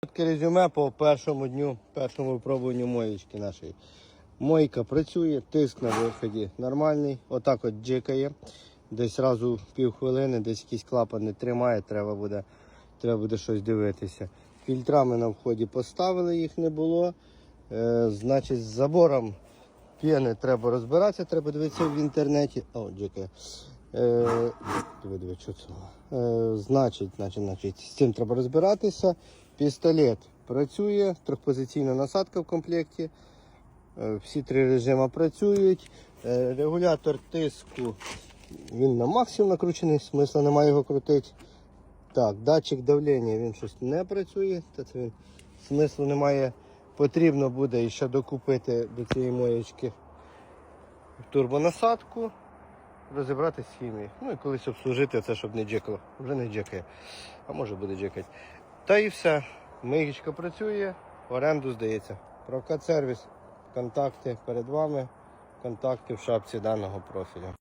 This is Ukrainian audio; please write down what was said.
Коротке резюме по першому дню, першому випробуванню моєчки нашої. Мойка працює, тиск на виході нормальний. Отак от джикає. Десь разу пів хвилини, десь клапан не тримає, треба буде, треба буде щось дивитися. Фільтрами на вході поставили, їх не було. Е, значить, з забором п'єни треба розбиратися, треба дивитися в інтернеті. О, джикає. Е, диви, диви, що це? Е, значить, значить, значить, з цим треба розбиратися. Пістолет працює, трьохпозиційна насадка в комплекті. Е, Всі три режими працюють. Е, Регулятор тиску він на максимум накручений, смисла немає його крутити. Так, датчик давлення він щось не працює, та це він смислу немає. Потрібно буде ще докупити до цієї моєчки турбонасадку, розібрати з. Ну і колись обслужити це, щоб не джекало. Вже не джекає, а може буде джекати. Та і все. Мигічка працює, оренду здається. Прокат сервіс, контакти перед вами, контакти в шапці даного профілю.